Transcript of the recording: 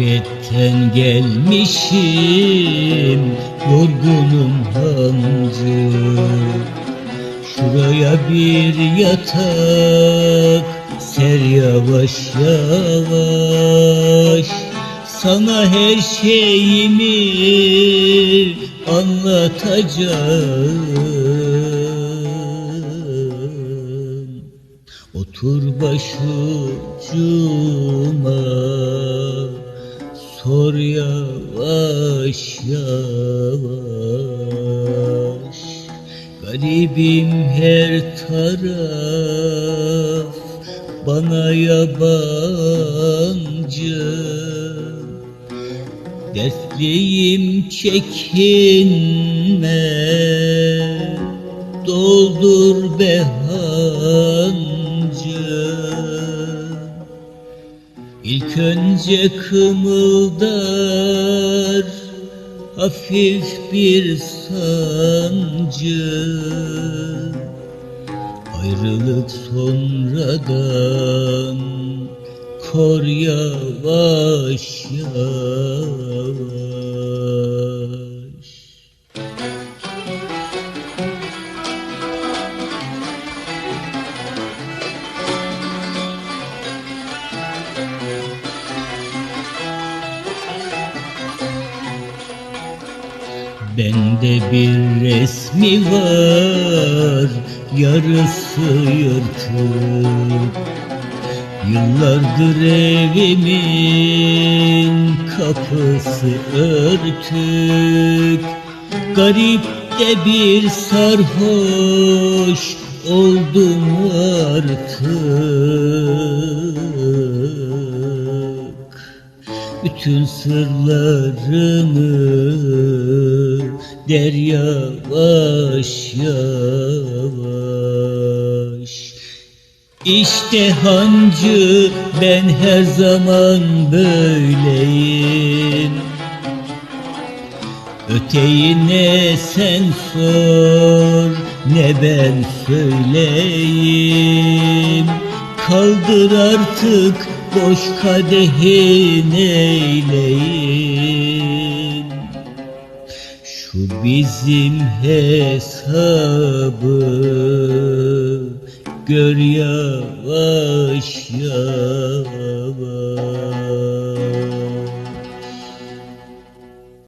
Gurbetten gelmişim yorgunum hancı. Şuraya bir yatak ser yavaş yavaş. Sana her şeyimi anlatacağım. Otur başucuma Sor yavaş yavaş. Garibim her taraf Bana yabancı. Dertliyim çekinme Doldur be İlk önce kımıldar Hafif bir sancı. Ayrılık sonradan Kor yavaş yavaş Bende bir resmi var Yarısı yırtık. Yıllardır evimin kapısı örtük. Garip de bir sarhoş oldum artık. Bütün sırlarını der yavaş yavaş. İşte hancı ben her zaman böyleyim. Öteyine sen sor ne ben söyleyeyim? Kaldır artık boş kadehin eyleyim Şu bizim hesabı gör yavaş yavaş